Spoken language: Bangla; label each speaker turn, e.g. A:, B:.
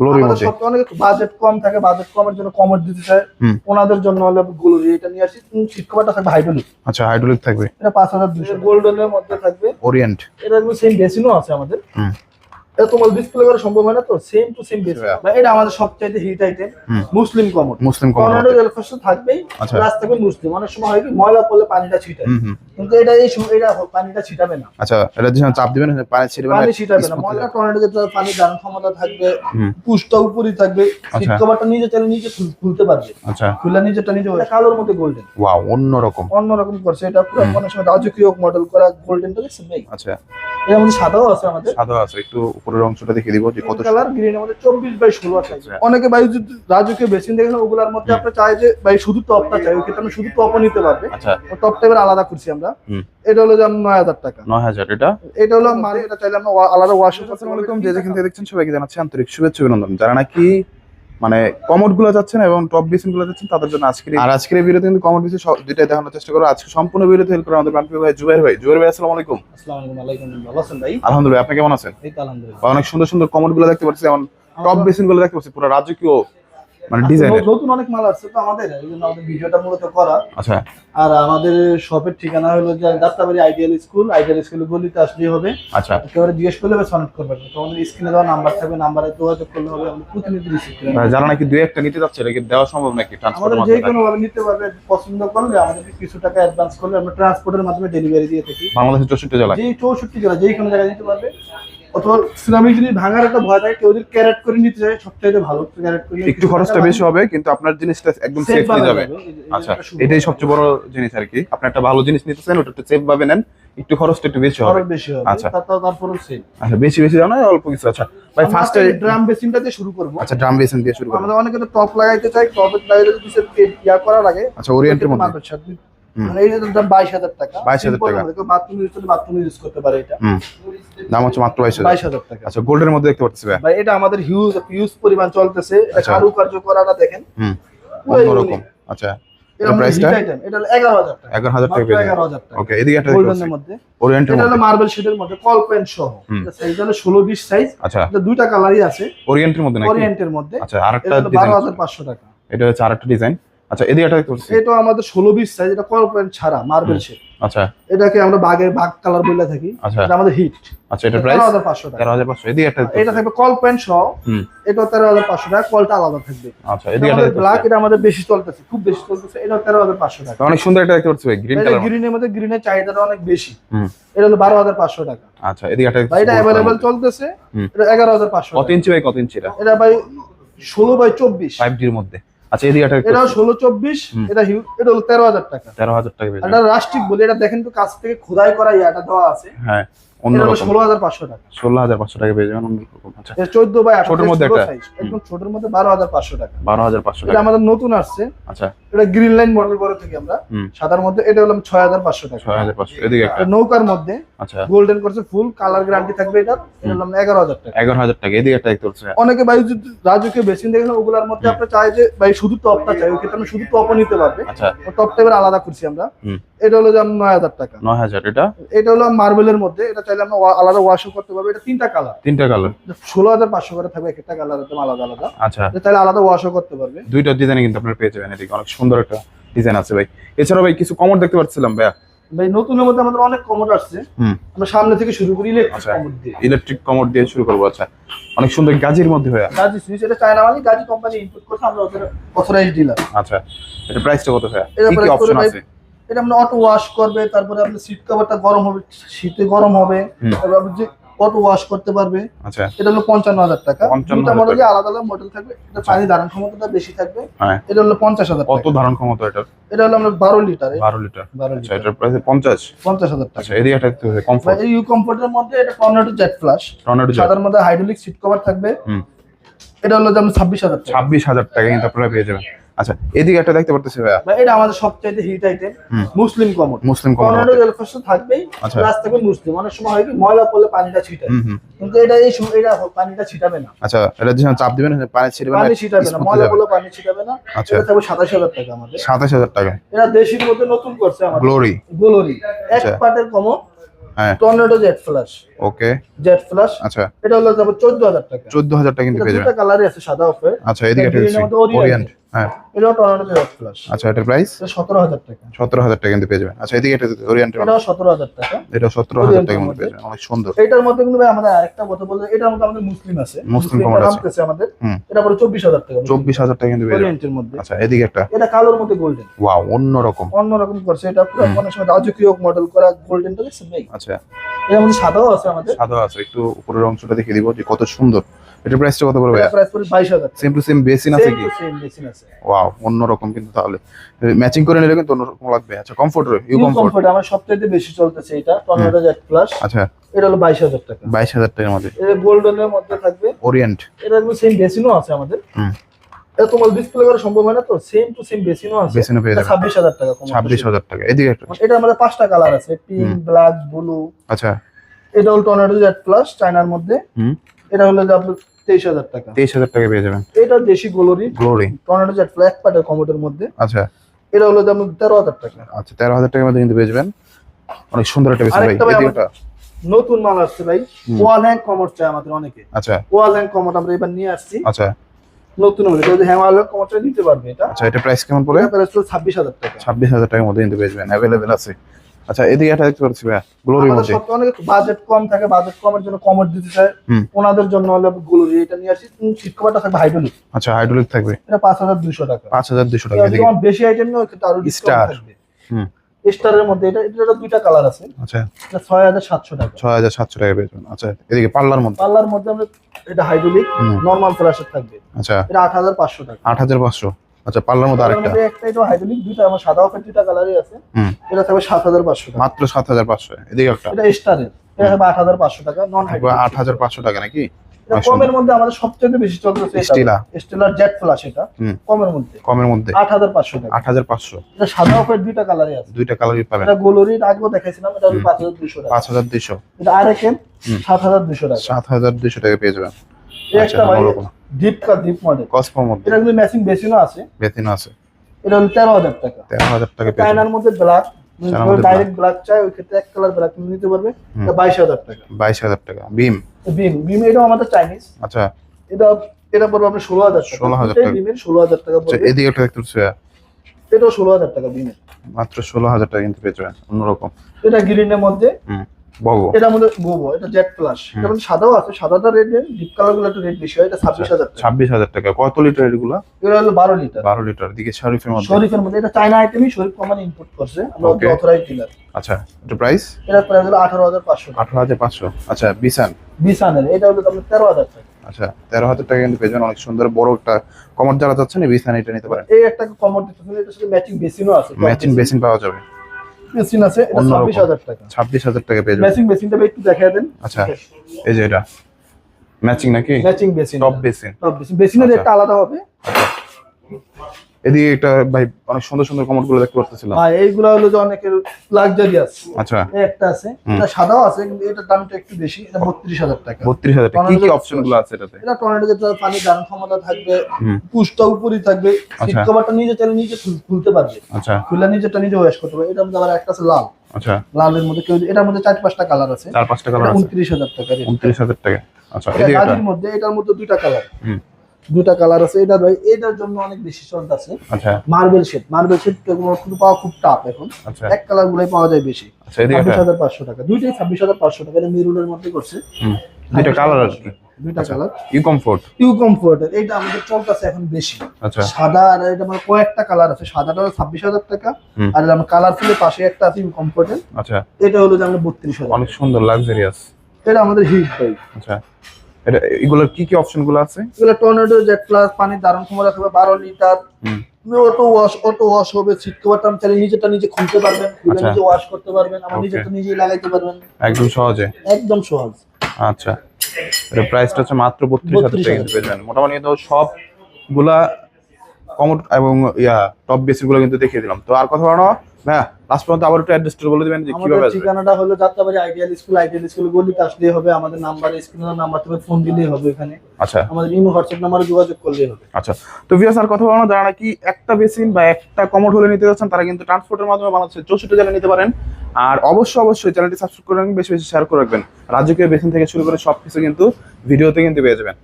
A: গ্লোরির মধ্যে
B: সব অনেক বাজেট কম থাকে বাজেট কমের জন্য কমর দিতে চায়। ওনাদের জন্য হলে গ্লোরি এটা নিয়ে আসি। সিট কভারটা থাকবে হাইড্রোলিক
A: আচ্ছা হাইড্রোলিক থাকবে।
B: এটা পাঁচ হাজার দুশো গোল্ডেনের মধ্যে থাকবে।
A: ওরিয়েন্ট
B: এটা সেম বেসিনও আছে আমাদের।
A: হুম।
B: এটা তোমার ডিসপ্লে করা সম্ভব হয় না তো সেম টু সেম. এটা আমাদের সবচাইতে হিট আইটেম মুসলিম কমর
A: মুসলিম কমন
B: থাকবেই।
A: আচ্ছা।
B: প্লাস থাকবে মুসলিম। অনেক সময় হয় কি ময়লা পড়লে পানিটা ছিটায়। কিন্তু এটা এই সময় এটা পানিটা ছিটাবে না।
A: আচ্ছা এটা যখন চাপ দিবেন পানি ছিড়বে না
B: পানি ছিটাবে না। ময়লা। টর্নেডো যেটা পানি ধারণ ক্ষমতা থাকবে
A: হুম।
B: পুষ্টা উপরই থাকবে। সিট
A: আচ্ছা।
B: কভারটা নিজে চাইলে নিজে খুলতে পারবে।
A: আচ্ছা।
B: খুলে নিজেটা নিজে এটা কালোর মধ্যে গোল্ডেন
A: ওয়াও অন্যরকম।
B: অন্যরকম করছে। এটা পুরো অনেক সময় রাজকীয় মডেল করা দেখছেন ভাই?
A: আচ্ছা।
B: এর মধ্যে সাদাও আছে আমাদের।
A: সাদা আছে একটু উপরের অংশটা দেখিয়ে দিব যে কত
B: কালার গ্রিন আমাদের চব্বিশ বাই ষোলো আছে।
A: আচ্ছা।
B: অনেকে বাই যদি বেসিন দেখেন ওগুলোর মধ্যে আপনি চাই যে ভাই শুধু টপটা চাই আপনি শুধু টপও নিতে পারবে।
A: আচ্ছা।
B: ও টপ টাইপের আলাদা করছি আমরা। এটা হলো যেমন নয় হাজার টাকা।
A: নয় হাজার এটা?
B: এটা হলো মানে এটা চাইলে আমরা আলাদা ওয়াশ
A: আসসালামু আলাইকুম যে যেখান থেকে দেখছেন সবাইকে জানাচ্ছি আন্তরিক শুভেচ্ছা অভিনন্দন। যারা নাকি মানে কমোডগুলো যাচ্ছেন এবং টপ বেসিনগুলো যাচ্ছেন তাদের জন্য আজকে আর আজকের এই ভিডিওতে কিন্তু কমোড বেসিন দুইটাই দেখানোর চেষ্টা করব। আজকে সম্পূর্ণ ভিডিওতে হেল্প করে আমাদের প্রাণপ্রিয় ভাই জুবাইর ভাই। জুবাইর ভাই আসসালামু আলাইকুম।
B: আসসালামু আলাইকুম ভালো আছেন ভাই?
A: আলহামদুলিল্লাহ আপনি কেমন আছেন?
B: এই তো আলহামদুলিল্লাহ।
A: অনেক সুন্দর সুন্দর কমোডগুলো দেখতে পাচ্ছি যেমন টপ বেসিনগুলো দেখতে পাচ্ছি পুরো রাজকীয় মানে ডিজাইনের
B: নতুন অনেক মাল আসছে তো আমাদের এই জন্য আমাদের ভিডিওটা মূলত করা।
A: আচ্ছা।
B: আর আমাদের শপের ঠিকানা হলো যে Dattabari ideal school ideal school গলিতে আসলেই হবে।
A: আচ্ছা।
B: একেবারে জিজ্ঞেস করলে বা করবেন তো আমাদের স্ক্রিনে দেওয়া নাম্বার থাকবে নাম্বারে যোগাযোগ করলে হবে আমাদের প্রতিনিধি রিসিভ
A: যারা নাকি দুই একটা নিতে যাচ্ছে এটা কি দেওয়া সম্ভব নাকি
B: আমাদের
A: ট্রান্সপোর্টের
B: যে কোনো ভাবে নিতে পারবে পছন্দ করলে আমাদেরকে কিছু টাকা অ্যাডভান্স করলে আমরা ট্রান্সপোর্টের মাধ্যমে ডেলিভারি দিয়ে থাকি।
A: বাংলাদেশের চৌষট্টি জেলায়।
B: যে চৌষট্টি জেলা যে কোনো জায়গায় নিতে পারবে। অথবা সিরামিক যদি ভাঙার একটা ভয় থাকে কেউ যদি ক্যারেট করে নিতে চায় সবচাইতে ভালো। ক্যারেট করে
A: একটু খরচটা বেশি হবে কিন্তু আপনার জিনিসটা একদম সেফলি
B: ভাবে
A: যাবে। আচ্ছা এটাই সবচেয়ে বড় জিনিস আর কি। আপনি একটা ভালো জিনিস নিতেছেন ওটা একটু সেফ ভাবে নেন একটু খরচটা একটু বেশি হবে।
B: বেশি হবে
A: আচ্ছা।
B: তারপর সেম
A: আচ্ছা বেশি বেশি জানো অল্প কিছু। আচ্ছা ভাই ফার্স্টে
B: ড্রাম বেসিনটা দিয়ে শুরু করব।
A: আচ্ছা ড্রাম বেসিন দিয়ে শুরু করুন
B: আমাদের অনেকে তো টপ লাগাইতে চাই টপের লাগাইতে যদি সে ইয়া করার আগে
A: আচ্ছা ওরিয়েন্টের মধ্যে।
B: মানে এই যে দাম বাইশ হাজার টাকা।
A: 22,000 টাকা।
B: বাথরুম ইউজ করলে বাথরুম ইউজ করতে পারে এটা।
A: দাম হচ্ছে মাত্র বাইশ হাজার।
B: টাকা।
A: আচ্ছা গোল্ডের মধ্যে দেখতে পাচ্ছি ভাই।
B: এটা আমাদের হিউজ হিউজ পরিমাণ চলতেছে। এটা
A: আচ্ছা।
B: কারুকার্য করাটা দেখেন।
A: হুম অন্যরকম। আচ্ছা
B: এটা
A: এটা
B: এটা এটা
A: আচ্ছা।
B: এটা দুইটা কালারই আছে।
A: ওরিয়েন্টের মধ্যে নাকি?
B: ওরিয়েন্টের মধ্যে।
A: আচ্ছা আরেকটা
B: এটা বারো হাজার পাঁচশো টাকা।
A: এটা হচ্ছে আরেকটা ডিজাইন আচ্ছা এদিকে দেখতে
B: এটা আমাদের ষোলো বিশ সাইজ এটা কল ছাড়া মার্বেল শেড
A: আচ্ছা।
B: এটাকে আমরা বাগের বাগ কালার বলে থাকি।
A: আচ্ছা।
B: এটা আমাদের হিট
A: আচ্ছা এটা প্রাইস
B: তেরো হাজার পাঁচশো টাকা।
A: তেরো হাজার পাঁচশো এদিকে একটা
B: এটা থাকবে কল পয়েন্ট সহ। এটা তেরো হাজার পাঁচশো টাকা কলটা আলাদা থাকবে।
A: আচ্ছা এদিকে একটা
B: ব্ল্যাক এটা আমাদের বেশি চলতেছে খুব বেশি চলতেছে এটা তেরো হাজার পাঁচশো টাকা।
A: অনেক সুন্দর একটা দেখতে পাচ্ছি গ্রিন কালার
B: গ্রিনের মধ্যে গ্রিনের চাহিদাটা অনেক বেশি।
A: হুম।
B: এটা হলো বারো হাজার পাঁচশো টাকা।
A: আচ্ছা এদিকে একটা
B: এটা অ্যাভেলেবেল চলতেছে। এটা এগারো হাজার পাঁচশো
A: কত ইঞ্চি ভাই কত ইঞ্চি এটা?
B: এটা ভাই ষোলো বাই চব্বিশ।
A: ফাইভ ডির মধ্যে। আচ্ছা একটা
B: এটা
A: পাচ্ছি,
B: ষোলো চব্বিশ
A: হুম।
B: এটা হিউ- এটা হলো তেরো হাজার টাকা
A: তেরো হাজার টাকা।
B: এটা রাষ্ট্রিক বলে এটা দেখেন তো কাছ থেকে খোদাই করা ইয়াটা দেওয়া আছে
A: হ্যাঁ অন্যরকম
B: ষোলো হাজার পাঁচশো টাকা।
A: ষোলো হাজার পাঁচশো টাকা পেয়ে যাবেন অন্যরকম আচ্ছা।
B: চোদ্দ বাই আঠারো
A: ছোটোর মধ্যে একটা।
B: একদম ছোটোর মধ্যে বারো হাজার পাঁচশো টাকা।
A: বারো হাজার পাঁচশো টাকা।
B: আমাদের নতুন আসছে।
A: আচ্ছা।
B: এটা গ্রিন লাইন মডেল করে থাকি আমরা। সাদার মধ্যে এটা হলো ছয় হাজার পাঁচশো টাকা।
A: ছয় হাজার পাঁচশো। এদিকে একটা।
B: নৌকার মধ্যে
A: আচ্ছা।
B: গোল্ডেন করছে ফুল কালার গ্যারান্টি থাকবে এটা। এগারো হাজার টাকা।
A: এগারো হাজার টাকা। এদিকে একটা দেখতে পাচ্ছি।
B: অনেকে ভাই রাজুকে বেসিন দেখেন ওগুলোর মধ্যে আপনি চাই যে ভাই শুধু টপটা চাই। ওই ক্ষেত্রে শুধু টপও নিতে পারবে।
A: আচ্ছা।
B: টপ টাইপের আলাদা করছি আমরা। এটা হলো যেমন নয় হাজার টাকা।
A: নয় হাজার এটা?
B: এটা হলো মার্বেলের মধ্যে এটা চাইলে আমরা আলাদা ওয়াশও করতে পারব। এটা তিনটা কালার
A: তিনটা কালার
B: ষোলো হাজার পাঁচশো করে থাকবে একটা কালার একদম আলাদা আলাদা।
A: আচ্ছা।
B: এটা চাইলে আলাদা ওয়াশও করতে পারবে।
A: দুইটা ডিজাইনে কিন্তু আপনারা পেয়ে যাবেন এদিকে অনেক সুন্দর একটা ডিজাইন আছে ভাই। এছাড়াও ভাই কিছু কমর দেখতে পাচ্ছিলাম ভাইয়া?
B: ভাই নতুনের মধ্যে আমাদের অনেক আসছে। আমরা সামনে থেকে শুরু করি ইলেকট্রিক
A: আচ্ছা।
B: দিয়ে।
A: ইলেকট্রিক কমর দিয়ে শুরু করব আচ্ছা। অনেক সুন্দর গাজির মধ্যে ভাইয়া।
B: গাজি সুইচ এটা চায়না মানে গাজি কোম্পানি ইনপুট করছে আমরা ওদের অথরাইজ ডিলার
A: আচ্ছা। এটা প্রাইসটা কত ভাইয়া? কি কি অপশন আছে?
B: এটা আপনি অটো ওয়াশ করবে তারপরে আপনার সিট কভারটা গরম হবে শীতে গরম হবে তারপর আপনি যে অটো ওয়াশ করতে পারবে
A: আচ্ছা।
B: এটা হলো পঞ্চান্ন হাজার টাকা।
A: 55,000
B: দুটা মডেলে আলাদা আলাদা মডেল থাকবে এটা পানি ধারণ ক্ষমতাটা বেশি থাকবে
A: হ্যাঁ।
B: এটা হলো পঞ্চাশ হাজার
A: কত ধারণ ক্ষমতা এটা
B: এটা হলো আমরা বারো লিটার।
A: বারো লিটার।
B: বারো
A: আচ্ছা
B: লিটার।
A: এটার প্রাইস পঞ্চাশ?
B: পঞ্চাশ হাজার টাকা।
A: আচ্ছা এদিকে হবে কমফোর্ট
B: এই ইউ কমফোর্টের মধ্যে এটা টর্নেডো জেট ফ্লাশ
A: টর্নেডো
B: সাদার মধ্যে হাইড্রোলিক সিট কভার থাকবে। এটা হলো যেমন ছাব্বিশ হাজার টাকা।
A: ছাব্বিশ হাজার টাকা কিন্তু আপনারা পেয়ে যাবেন। আচ্ছা এদিকে একটা দেখতে পারতেছি
B: ভাই, এটা আমাদের সবচাইতে hit item Muslim commode
A: Muslim
B: এলফাস থাকবেই
A: আচ্ছা।
B: প্লাস থাকবে মুসলিম। অনেক সময় হয় কি ময়লা পড়লে পানিটা ছিটায়। কিন্তু এটা এই সময় এটা পানিটা ছিটাবে না।
A: আচ্ছা এটা যখন চাপ দিবেন পানি ছিড়বে না
B: পানি ছিটাবে না। ময়লা পড়লে পানি ছিটাবে না।
A: আচ্ছা।
B: এটা থাকবে সাতাশ হাজার টাকা আমাদের।
A: সাতাশ হাজার টাকা।
B: এটা দেশির মধ্যে নতুন করছে আমাদের।
A: গ্লোরি
B: গোলরি এক
A: আচ্ছা।
B: পাটের কমো
A: হ্যাঁ।
B: Tornado jet flush
A: okay.
B: Jet
A: আচ্ছা।
B: এটা হলো যাবে চোদ্দ হাজার টাকা।
A: চোদ্দ হাজার টাকা কিন্তু
B: এটা
A: পেয়ে যাবেন।
B: কালারই আছে সাদা অফে
A: আচ্ছা এদিকে একটা। ওরিয়েন্ট হ্যাঁ।
B: এটাও টর্নেডো
A: আচ্ছা এটার প্রাইস
B: এটা সতেরো হাজার টাকা।
A: টাকা কিন্তু পেয়ে যাবেন। আচ্ছা এদিকে
B: টাকা।
A: এটা সতেরো হাজার
B: Orient
A: মধ্যে
B: মধ্যে।
A: পেয়ে যাবেন। অনেক সুন্দর।
B: এটার মধ্যে কিন্তু ভাই আমাদের আরেকটা কথা বলতে এটার মধ্যে আমাদের মুসলিম আছে।
A: মুসলিম আছে।
B: আমাদের। এটা পরে চব্বিশ হাজার টাকা।
A: চব্বিশ হাজার টাকা কিন্তু পেয়ে যাবেন।
B: ওরিয়েন্টের মধ্যে।
A: আচ্ছা এদিকে একটা।
B: এটা কালোর মধ্যে গোল্ডেন
A: ওয়াও অন্যরকম।
B: অন্যরকম করছে। এটা পুরো অনেক সময় রাজকীয় মডেল করা গোল্ডেনটা দেখছেন ভাই?
A: আচ্ছা।
B: এর মধ্যে সাদাও আছে আমাদের।
A: সাদা আছে একটু উপরের অংশটা দেখে দিব যে কত সুন্দর। এটার প্রাইসটা কত পড়বে?
B: প্রাইস পড়ে বাইশ হাজার।
A: সেম টু সেম বেসিন আছে কি?
B: সেম বেসিন আছে।
A: ওয়াও অন্যরকম কিন্তু তাহলে। ম্যাচিং করে নিলে কিন্তু অন্যরকম লাগবে। আচ্ছা comfort you
B: you
A: comfort
B: comfort আমার সবচেয়ে বেশি চলতেছে এটা টর্নেডো প্লাস
A: আচ্ছা।
B: এটা হলো বাইশ হাজার টাকা।
A: বাইশ হাজার টাকার মধ্যে।
B: এটা গোল্ডেনের মধ্যে থাকবে।
A: ওরিয়েন্ট
B: এটা একদম সেম বেসিনও আছে আমাদের।
A: হুম।
B: এটা তোমার ডিসপ্লে করা সম্ভব হয় না তো? সেম টু সেম বেসিনও আছে।
A: বেসিনও পেয়ে
B: ছাব্বিশ হাজার টাকা কম
A: ছাব্বিশ হাজার টাকা। এদিকে একটা
B: এটা আমাদের পাঁচটা কালার আছে পিঙ্ক ব্ল্যাক ব্লু
A: আচ্ছা।
B: এটা হলো টর্নেডো জেট প্লাস চায়নার মধ্যে। এটা হলো যে আপনার তেইশ হাজার টাকা।
A: তেইশ হাজার টাকা পেয়ে যাবেন।
B: এটা দেশি গোলরি
A: গ্লোরি
B: টর্নেডো জেট ব্ল্যাক পাটের কমোডের মধ্যে।
A: আচ্ছা।
B: এটা হলো যে আপনার তেরো হাজার টাকা।
A: আচ্ছা তেরো হাজার টাকার মধ্যে কিন্তু পেয়ে যাবেন। অনেক সুন্দর একটা বেসিন ভাই।
B: আরেকটা ভাই
A: এদিকে
B: আমার-
A: একটা।
B: নতুন মাল আসছে ভাই। ওয়াল হ্যাং কমোড চাই আমাদের অনেকে।
A: আচ্ছা।
B: ওয়াল হ্যাং কমোড আমরা এবার নিয়ে আসছি।
A: আচ্ছা।
B: নতুন হলে যদি হ্যাং ওয়াল হ্যাং নিতে পারবে এটা।
A: আচ্ছা এটা প্রাইস কেমন পড়ে?
B: এটা প্রাইস ছাব্বিশ হাজার টাকা।
A: ছাব্বিশ হাজার টাকার মধ্যে পেয়ে যাবেন অ্যাভেলেবেল আছে। আচ্ছা এদিকে একটা দেখতে পাচ্ছি ভাই গ্লোরির মধ্যে
B: অনেক বাজেট কম থাকে বাজেট কমের জন্য কমোড দিতে চায়। ওনাদের জন্য হলে গুলোরি এটা নিয়ে সিট কভারটা থাকবে হাইড্রোলিক
A: আচ্ছা হাইড্রোলিক থাকবে।
B: এটা পাঁচ হাজার দুশো টাকা।
A: পাঁচ হাজার দুশো টাকা
B: যদি
A: এদিকে
B: বেশি আইটেম আরও
A: Star।
B: ডিসকাউন্ট থাকবে।
A: হুম।
B: স্টারের মধ্যে এটা এটা দুইটা কালার আছে।
A: আচ্ছা।
B: এটা ছয় হাজার সাতশো টাকা।
A: ছয় হাজার সাতশো টাকা পেয়ে যাবেন। আচ্ছা এদিকে পার্লার মধ্যে?
B: পাল্লার মধ্যে আমরা এটা হাইড্রোলিক। নর্মাল ফ্ল্যাশের থাকবে।
A: আচ্ছা।
B: এটা আট হাজার পাঁচশো টাকা।
A: আট হাজার পাঁচশো। আচ্ছা পার্লার মধ্যে আরেকটা?
B: একটা এটা হাইড্রোলিক দুইটা আমার সাদা অফের দুইটা কালারই আছে। এটা থাকবে সাত হাজার পাঁচশো টাকা।
A: মাত্র সাত হাজার পাঁচশো। এদিকে একটা?
B: এটা স্টারের। এটা হাজার পাঁচশো টাকা নন
A: হাজার পাঁচশো টাকা নাকি।
B: কমের মধ্যে আমাদের সবচেয়ে বেশি চলতেছে
A: Stella।
B: স্টেলার। জেট এটা। কমের মধ্যে।
A: কমের মধ্যে।
B: আট হাজার পাঁচশো টাকা।
A: আট হাজার পাঁচশো।
B: এটা সাদা অফের দুইটা কালারই আছে।
A: দুইটা কালারই পাবেন।
B: এটা গোলরির আগেও দেখাইছিলাম এটা হলো পাঁচ হাজার দুশো টাকা।
A: পাঁচ হাজার দুইশো।
B: এটা আর একেন সাত হাজার দুশো টাকা।
A: সাত হাজার দুইশো টাকা পেয়ে যাবেন। আচ্ছা
B: একটা ভাই
A: অন্যরকম
B: ডিপ কা ডিপ মডেল
A: কসমোর মধ্যে
B: এটা কিন্তু ম্যাচিং বেসিনও আছে।
A: আছে।
B: এটা হলো তেরো হাজার টাকা।
A: তেরো হাজার টাকা পেয়ে যাবেন।
B: মধ্যে ব্ল্যাক ডাইরেক্ট ব্ল্যাক চাই ওই ক্ষেত্রে এক কালার ব্ল্যাক নিতে পারবে বাইশ হাজার টাকা।
A: বাইশ হাজার টাকা। বিম
B: বিম বিম এটাও আমাদের চাইনিজ
A: আচ্ছা।
B: এটা এটা পড়বে আপনার ষোলো হাজার
A: ষোলো
B: হাজার
A: টাকা।
B: বিমের ষোলো হাজার টাকা পড়বে।
A: এদিকে একটা দেখতে পাচ্ছি
B: এটাও ষোলো হাজার টাকা বিমের
A: মাত্র ষোলো হাজার টাকা কিন্তু পেয়ে যাবেন অন্যরকম।
B: এটা গ্রিনের মধ্যে। এটা জেট প্লাস এটা সাদাও আছে সাদাটা রেড ডিপ কালারগুলো একটু রেড বেশি হয় এটা ছাব্বিশ হাজার
A: ছাব্বিশ হাজার টাকা। কত লিটার এগুলা?
B: এটা হলো বারো লিটার
A: বারো লিটার দিকে শরীফের মধ্যে।
B: শরীফের মধ্যে এটা চায়না আইটেমই শরীফ কোম্পানি ইম্পোর্ট করছে। আমরা অথরাইজ ডিলার
A: আচ্ছা এটা প্রাইস
B: এটা প্রাইস হলো আঠারো হাজার পাঁচশো
A: আঠারো হাজার পাঁচশো। আচ্ছা বিসান
B: বিসানের এটা হলো তেরো হাজার টাকা।
A: আচ্ছা তেরো হাজার টাকা কিন্তু পেয়ে অনেক সুন্দর বড় একটা কমর যারা চাচ্ছেন এই বিসান এটা নিতে পারেন
B: এই একটা কমর দিতে এটার সাথে ম্যাচিং বেসিনও আছে।
A: ম্যাচিং বেসিন পাওয়া যাবে।
B: বেসিন আছে এটা
A: অন্যরকম।
B: ছাব্বিশ হাজার টাকা।
A: ছাব্বিশ হাজার টাকা পেয়ে যাবেন।
B: ম্যাচিং মেশিনটা একটু দেখায় দেন।
A: আচ্ছা এই যে এটা। ম্যাচিং নাকি?
B: Matching basin
A: top basin
B: top basin বেসিনের একটা আলাদা হবে।
A: এদিকে একটা ভাই অনেক সুন্দর সুন্দর কমরগুলো দেখতে পারতেছিলাম।
B: আর এইগুলো হলো যে অনেকের লাক্সারিয়াস
A: আচ্ছা।
B: একটা আছে এটা সাদাও আছে কিন্তু এটার দামটা একটু বেশি এটা বত্রিশ হাজার টাকা।
A: বত্রিশ হাজার টাকা। কি কি অপশনগুলো আছে এটাতে?
B: এটা টর্নেডো যেটা পানি ধারণ ক্ষমতা থাকবে পুশটা উপরই থাকবে সিট
A: আচ্ছা।
B: কভারটা নিজে চাইলে নিজে খুলতে পারবে।
A: আচ্ছা।
B: খুলে নিজেরটা নিজে ওয়াশ করতে পারবে। এটার মধ্যে আবার একটা আছে লাল।
A: আচ্ছা।
B: লালের মধ্যে কেউ এটার মধ্যে চার পাঁচটা কালার আছে।
A: চার পাঁচটা কালার আছে।
B: উনত্রিশ হাজার টাকা rate।
A: উনত্রিশ হাজার টাকা। আচ্ছা
B: এটা
A: এদিকে
B: গাড়ির মধ্যে এটার মধ্যে দুইটা কালার
A: হুম।
B: দুইটা কালার আছে। এটা ভাই এটার জন্য অনেক বেশি চলতে আছে।
A: আচ্ছা।
B: মার্বেল শেড মার্বেল শেড কিন্তু পাওয়া খুব টাফ এখন।
A: আচ্ছা।
B: এক কালার গুলাই পাওয়া যায় বেশি।
A: আচ্ছা
B: ছাব্বিশ হাজার পাঁচশো টাকা। দুইটাই ছাব্বিশ হাজার পাঁচশো টাকা। এটা মেরুনের মধ্যে করছে।
A: দুইটা কালার আর কি
B: দুইটা কালার
A: ইউ কমফোর্ট
B: ইউ কমফোর্টের এটা আমাদের চলতেছে এখন বেশি।
A: আচ্ছা।
B: সাদা আর এটা মানে কয়েকটা কালার আছে। সাদাটা ছাব্বিশ হাজার টাকা। আর আমার কালারফুলের পাশে একটা আছে ইউ কমফোর্টের
A: আচ্ছা।
B: এটা হলো যে আমরা বত্রিশ হাজার
A: অনেক সুন্দর লাক্সারিয়াস
B: এটা আমাদের হিট ভাই
A: আচ্ছা। এটা এগুলোর কি কি অপশনগুলো আছে?
B: এগুলো টর্নেডো জেট প্লাস পানির ধারণ ক্ষমতা থাকবে বারো litre. Auto wash auto wash হবে সিট কভারটা আমি চাইলে নিজেটা নিজে খুলতে পারবেন
A: আচ্ছা।
B: নিজে ওয়াশ করতে পারবেন আমার. নিজেরটা নিজেই লাগাইতে পারবেন।
A: একদম সহজে?
B: একদম সহজ।
A: আচ্ছা। এটা প্রাইসটা হচ্ছে মাত্র বত্রিশ হাজার টাকা কিন্তু পেয়ে যাবেন। মোটামুটি তো সবগুলা কমোড এবং ইয়া টপ বেসিকগুলো কিন্তু দেখিয়ে দিলাম। তো আর কথা বলো হ্যাঁ লাস্ট পর্যন্ত আবার একটু অ্যাড্রেসটা বলে দিবেন যে কীভাবে আসবে।
B: ঠিকানাটা হলো Jatrabari ideal school ideal school গলিতে আসলেই হবে আমাদের নাম্বার স্ক্রিনের নাম্বার থেকে ফোন দিলেই হবে এখানে।
A: আচ্ছা।
B: আমাদের ইমো হোয়াটসঅ্যাপ নাম্বারে যোগাযোগ করলেই হবে।
A: আচ্ছা তো ভিউয়ার্স আর কথা বলব যারা নাকি একটা বেসিন বা একটা কমোড হলে নিতে যাচ্ছেন তারা কিন্তু ট্রান্সপোর্টের মাধ্যমে বাংলাদেশের চৌষট্টি জেলা নিতে পারেন। আর অবশ্যই অবশ্যই চ্যানেলটি সাবস্ক্রাইব করে রাখবেন বেশি বেশি শেয়ার করে রাখবেন। রাজকীয় বেসিন থেকে শুরু করে সব কিছু কিন্তু ভিডিওতে কিন্তু পেয়ে যাবেন।